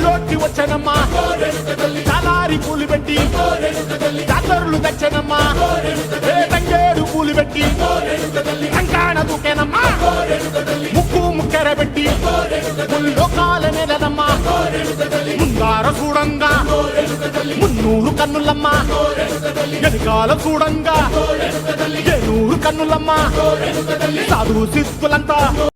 ఊళ్ళోకి వచ్చనమ్మా. తలారి పూలు పెట్టి జాతరులు తెచ్చనమ్మా. తంగేడు పూలు పెట్టి కంకాణ దూకేనమ్మా. ముక్కు ముక్కెర పెట్టి ముల్లోకాల నెలనమ్మా. ముందార చూడంగా మున్నూరు కన్నులమ్మా. వెనకాల చూడంగా నూరు కన్నులమ్మా. సాధు శిస్తులంతా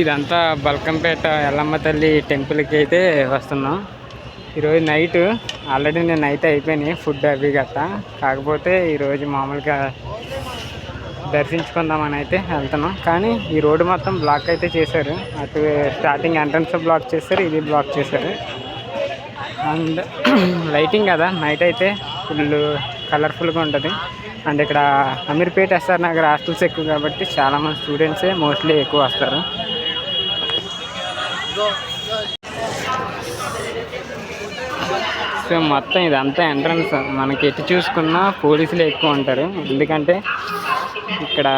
ఇదంతా బల్కంపేట ఎల్లమ్మ తల్లి టెంపుల్కి అయితే వస్తున్నాం. ఈరోజు నైట్ ఆల్రెడీ నేను నైట్ అయిపోయినాయి ఫుడ్ అవి గట్టా. కాకపోతే ఈరోజు మామూలుగా దర్శించుకుందామని అయితే వెళ్తున్నాం. కానీ ఈ రోడ్డు మొత్తం బ్లాక్ అయితే చేశారు. అటు స్టార్టింగ్ ఎంట్రన్స్ బ్లాక్ చేశారు ఇది బ్లాక్ చేశారు. అండ్ లైటింగ్ కదా నైట్ అయితే ఫుల్ కలర్ఫుల్గా ఉంటుంది. అండ్ ఇక్కడ అమీర్పేట ఎస్ఆర్ నగర్ హాస్టల్స్ ఎక్కువ కాబట్టి చాలామంది స్టూడెంట్సే మోస్ట్లీ ఎక్కువ వస్తారు. సో మొత్తం ఇదంతా ఎంట్రన్స్. మనకి ఎటు చూసుకున్నా పోలీసులు ఎక్కువ ఉంటారు. ఎందుకంటే ఇక్కడ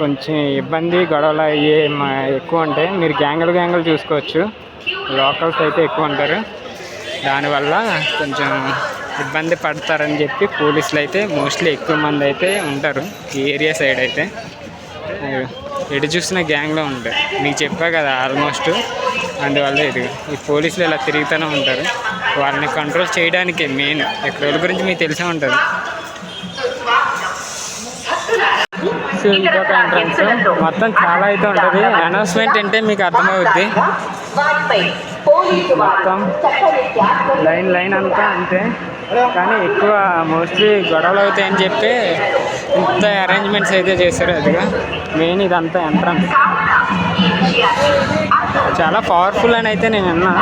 కొంచెం ఇబ్బంది గొడవలు అయ్యే ఎక్కువ ఉంటాయి. మీరు గ్యాంగులు గ్యాంగులు చూసుకోవచ్చు. లోకల్స్ అయితే ఎక్కువ ఉంటారు. దానివల్ల కొంచెం ఇబ్బంది పడతారని చెప్పి పోలీసులు అయితే మోస్ట్లీ ఎక్కువ మంది అయితే ఉంటారు. ఈ ఏరియా సైడ్ అయితే. ఎటు చూసినా గ్యాంగ్లో ఉంటాయి మీకు చెప్పా కదా ఆల్మోస్ట్. అందువల్ల ఇది ఈ పోలీసులు ఇలా తిరుగుతూనే ఉంటారు. వాళ్ళని కంట్రోల్ చేయడానికి మెయిన్ వాళ్ళ గురించి మీకు తెలిసే ఉంటుంది. సో ఇదొక ఎంట్రన్స్ మొత్తం చాలా అయితే ఉంటుంది. అనౌన్స్మెంట్ అంటే మీకు అర్థమవుద్ది. మొత్తం లైన్ లైన్ అంతా అంతే. కానీ ఎక్కువ మోస్ట్లీ గొడవలు అవుతాయని చెప్పి ఇంత అరేంజ్మెంట్స్ అయితే చేశారు అదిగా. మెయిన్ ఇదంతా ఎంట్రన్స్ చాలా పవర్ఫుల్ అని అయితే నేను విన్నా.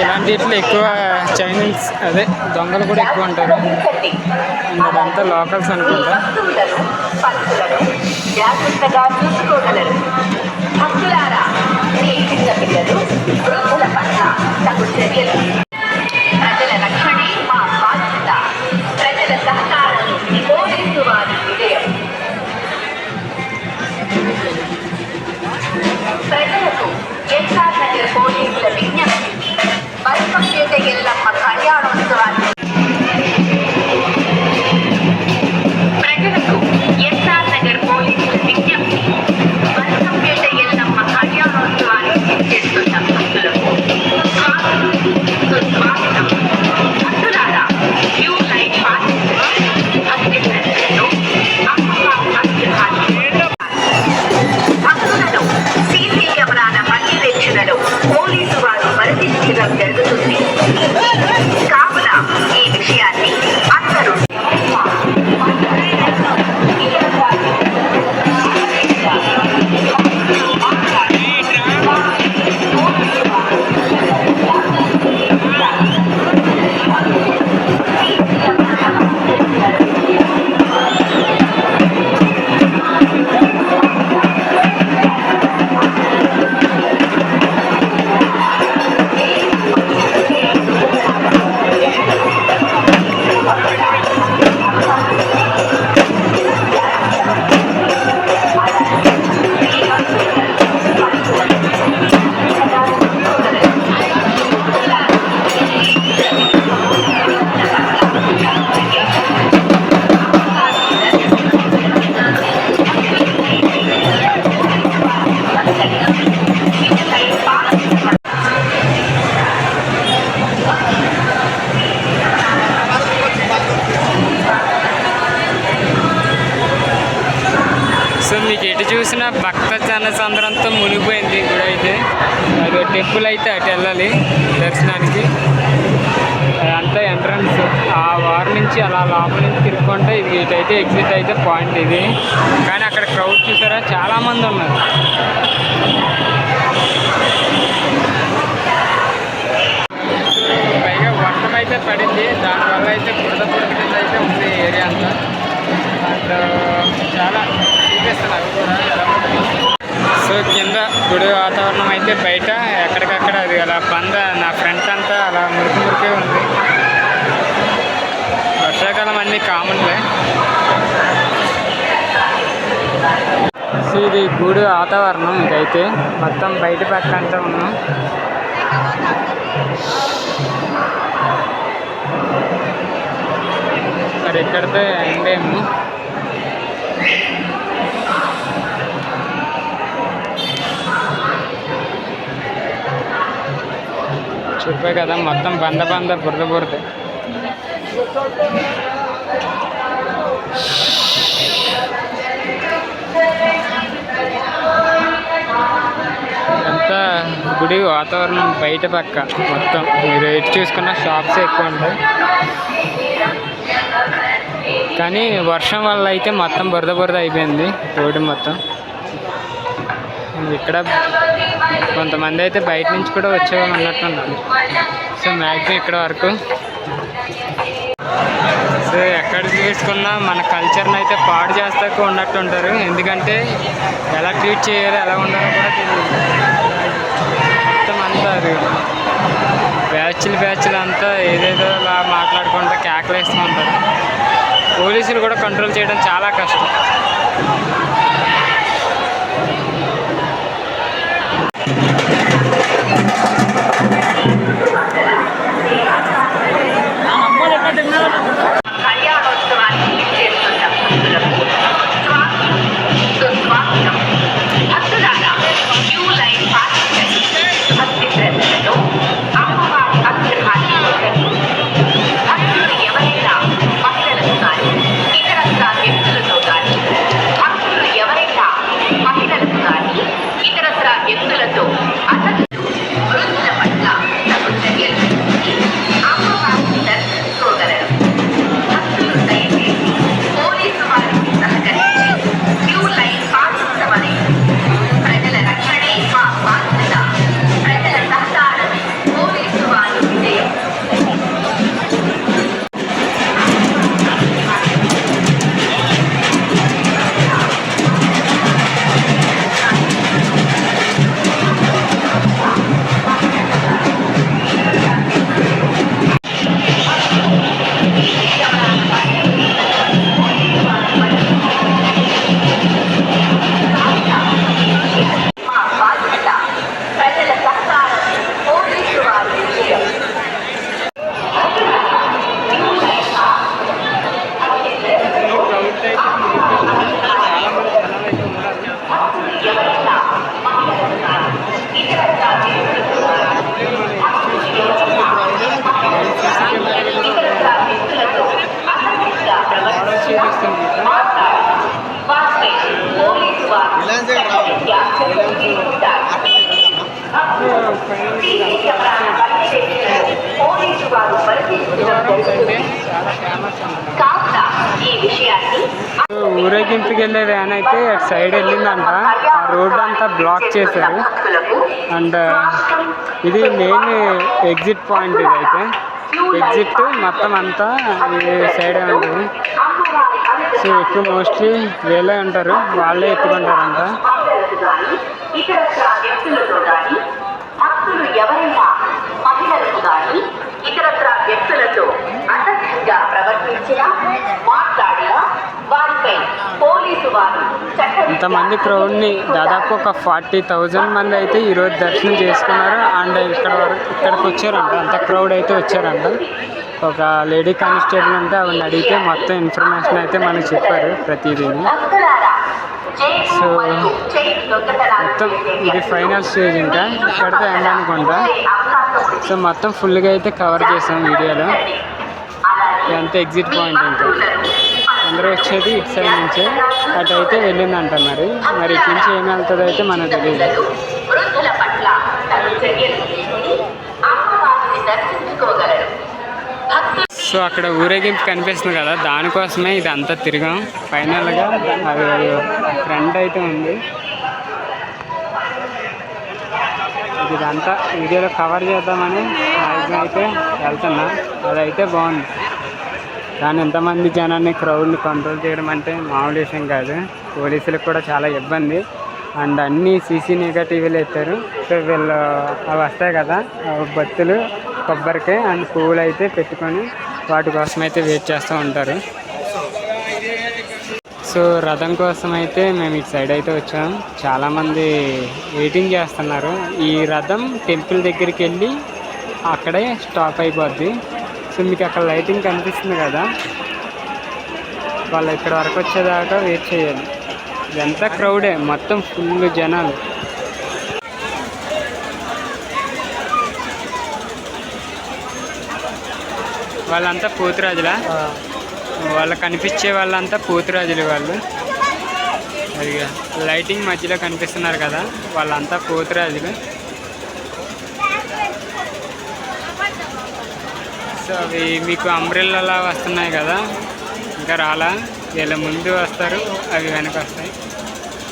ఇలాంటి ఇట్లా ఎక్కువ చైనీస్ అదే దొంగలు కూడా ఎక్కువ ఉంటారు అదంతా లోకల్స్ అనుకుంటా. జాగ్రత్తగా చూసుకోగలరు. భక్తులారా మీ చిన్న పిల్లలు వృద్ధుల పట్ల తగు చర్యలు మీకు ఎటు చూసినా భక్త జనసంద్రంతో మునిగిపోయింది ఈ గుడి అయితే. అది టెంపుల్ అయితే అటు వెళ్ళాలి దర్శనానికి. అదంతా ఎంట్రన్స్. ఆ వార్ నుంచి అలా లోపల నుంచి తిరుక్కుంటే ఇది ఇటైతే ఎగ్జిట్ అయితే పాయింట్ ఇది. కానీ అక్కడ క్రౌడ్ చూసారా? చాలా మంది ఉన్నారు. పైగా వర్షం అయితే పడింది. దానివల్ల అయితే బురద బురద అయితే ఉంది ఏరియా అంతా. అండ్ చాలా చూపిస్తాను అవి కూడా ఎలా ఉంటుంది. సో గుడి వాతావరణం అయితే బయట ఎక్కడికక్కడ అది అలా బంద నా ఫ్రంట్ అంతా అలా మురికి మురికే ఉంది. వర్షాకాలం అన్నీ కామన్లే సో ఇది గుడి వాతావరణం ఇదైతే. మొత్తం బయట పక్క అంతా ఉన్నాం. మరి ఎక్కడితే ఎండేము చెప్పే కదా మొత్తం బంద బంద బురద బురద. అంతా గుడి వాతావరణం బయట పక్క మొత్తం. మీరు ఎటు చూసుకున్న షాప్స్ ఎక్కువ ఉంటాయి. కానీ వర్షం వల్ల అయితే మొత్తం బురద బురద అయిపోయింది రోడ్డు మొత్తం. ఇక్కడ కొంతమంది అయితే బయట నుంచి కూడా వచ్చేవాళ్ళు ఉన్నట్టున్నారు సో మ్యాక్సిమం ఇక్కడ వరకు. సో ఎక్కడ చూసుకున్నా మన కల్చర్ని అయితే పాడు చేస్తాక ఉన్నట్టు ఉంటారు. ఎందుకంటే ఎలా ట్రీట్ చేయాలి ఎలా ఉండాలో కూడా తెలియదు. మొత్తం అంటారు బ్యాచ్లు బ్యాచ్లు అంతా ఏదేదో అలా మాట్లాడుకుంటూ కేకలేస్తూ ఉంటారు. పోలీసులు కూడా కంట్రోల్ చేయడం చాలా కష్టం. ఊరేగింపుకి వెళ్ళే వ్యాన్ అయితే అటు సైడ్ వెళ్ళిందంట. ఆ రోడ్ అంతా బ్లాక్ చేశారు. అండ్ ఇది మెయిన్ ఎగ్జిట్ పాయింట్ ఇది అయితే ఎగ్జిట్ మొత్తం అంతా ఈ సైడే ఉంటుంది. సో ఎక్కువ మోస్ట్లీ వీళ్ళే ఉంటారు. వాళ్ళే ఎత్తుకుంటారంట. మహిళలకు కానీ ఇతరత్ర వ్యక్తులతో అసభ్యంగా ప్రవర్తించినా మాట్లాడినా వారిపై ఇంతమంది క్రౌడ్ని దాదాపు ఒక ఫార్టీ థౌజండ్ మంది అయితే ఈరోజు దర్శనం చేసుకున్నారు అండ్ ఇక్కడ వరకు ఇక్కడికి వచ్చారంట. అంత క్రౌడ్ అయితే వచ్చారంట. ఒక లేడీ కానిస్టేబుల్ అంటే ఆవిడని అడిగితే మొత్తం ఇన్ఫర్మేషన్ అయితే మనకు చెప్పారు ప్రతిదీని సో, మొత్తం ఇది ఫైనల్ స్టేజ్ ఇంకా. ఇక్కడితో ఎండ్ అనుకుంటా. సో మొత్తం ఫుల్గా అయితే కవర్ చేసాం వీడియోలో. అలాగే ఇదంతా ఎగ్జిట్ పాయింట్ ఇంకా. అందరూ వచ్చేది ఇటు సైడ్ నుంచే. అటు అయితే వెళ్ళిందంట మరి. మరి ఇటు నుంచి ఏం వెళ్తుందో అయితే మనకు తెలియదు సో అక్కడ ఊరేగింపు కనిపిస్తుంది కదా దానికోసమే ఇదంతా తిరిగాం. ఫైనల్గా అది ఫ్రంట్ అయితే ఉంది. ఇది ఇదంతా వీడియోలో కవర్ చేద్దామని అయితే వెళ్తున్నా. అదైతే బాగుంది. కానీ ఎంతమంది జనాన్ని క్రౌడ్ని కంట్రోల్ చేయడం అంటే మామూలు విషయం కాదు. పోలీసులకు కూడా చాలా ఇబ్బంది. అండ్ అన్నీ సీసీ నెగటివ్లు ఎత్తారు. సో వీళ్ళు అవి వస్తాయి కదా బత్తులు కొబ్బరికాయ అండ్ పువ్వులు అయితే పెట్టుకొని వాటి కోసం అయితే వెయిట్ చేస్తూ ఉంటారు. సో రథం కోసం అయితే మేము ఇటు సైడ్ అయితే వచ్చాం. చాలామంది వెయిటింగ్ చేస్తున్నారు. ఈ రథం టెంపుల్ దగ్గరికి వెళ్ళి అక్కడే స్టాప్ అయిపోద్ది. సో మీకు అక్కడ లైటింగ్ కనిపిస్తుంది కదా. వాళ్ళు ఇక్కడ వరకు వచ్చేదాకా వెయిట్ చేయాలి. ఇదంతా క్రౌడే మొత్తం ఫుల్ జనాలు. వాళ్ళంతా పోతురాజులా? వాళ్ళు కనిపించే వాళ్ళంతా పోతురాజులు వాళ్ళు. అదిగా లైటింగ్ మధ్యలో కనిపిస్తున్నారు కదా వాళ్ళంతా పోతురాజులు. సో అవి మీకు అంబ్రెల్లా వస్తున్నాయి కదా ఇంకా రాలా. వీళ్ళ ముందు వస్తారు అవి వెనక వస్తాయి.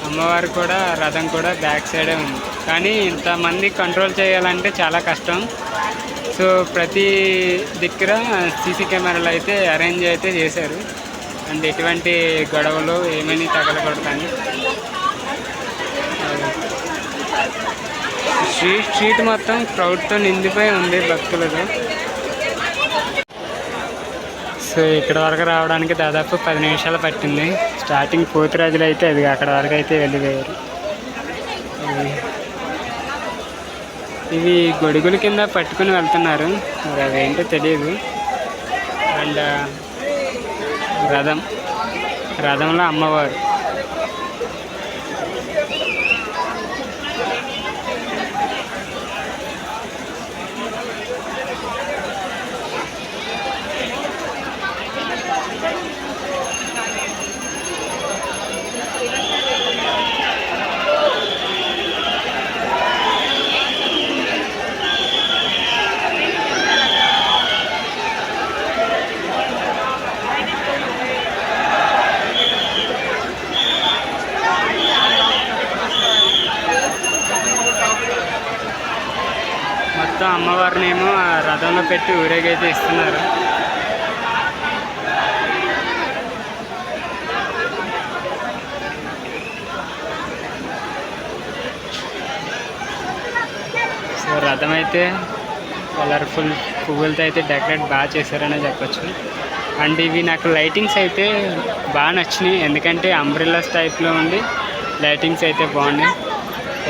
అమ్మవారు కూడా రథం కూడా బ్యాక్ సైడే ఉంది. కానీ ఇంతమంది కంట్రోల్ చేయాలంటే చాలా కష్టం. సో ప్రతి దగ్గర సీసీ కెమెరాలు అయితే అరేంజ్ అయితే చేశారు. అండ్ ఎటువంటి గొడవలు ఏమని తగలకూడదని స్ట్రీట్ స్ట్రీట్ మొత్తం క్రౌడ్తో నిండిపోయి ఉంది భక్తులతో సో ఇక్కడ వరకు రావడానికి దాదాపు పది నిమిషాలు పట్టింది. స్టార్టింగ్ పోతురాజులు అయితే అది అక్కడ వరకు అయితే వెళ్ళిపోయారు. ఇవి- గొడుగుల కింద పట్టుకుని వెళ్తున్నారు. మరి అవేంటో తెలియదు. అండ్ రథం. రథంలో అమ్మవారు మొత్తం అమ్మవారిని ఏమో ఆ రథంలో పెట్టి ఊరేగైతే ఇస్తున్నారు. సో రథం అయితే కలర్ఫుల్ పువ్వులతో అయితే డెకరేట్ బాగా చేశారనే చెప్పచ్చు. అండ్ ఇవి నాకు లైటింగ్స్ అయితే బాగా నచ్చినాయి. ఎందుకంటే అంబ్రిల్లాస్ టైప్లో ఉండి లైటింగ్స్ అయితే బాగున్నాయి.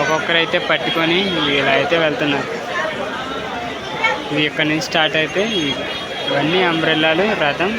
ఒక్కొక్కరు అయితే పట్టుకొని ఇలా అయితే వెళ్తున్నారు. ఇది ఇక్కడ నుంచి స్టార్ట్ అయితే ఇవన్నీ అంబ్రెల్లాలు రథం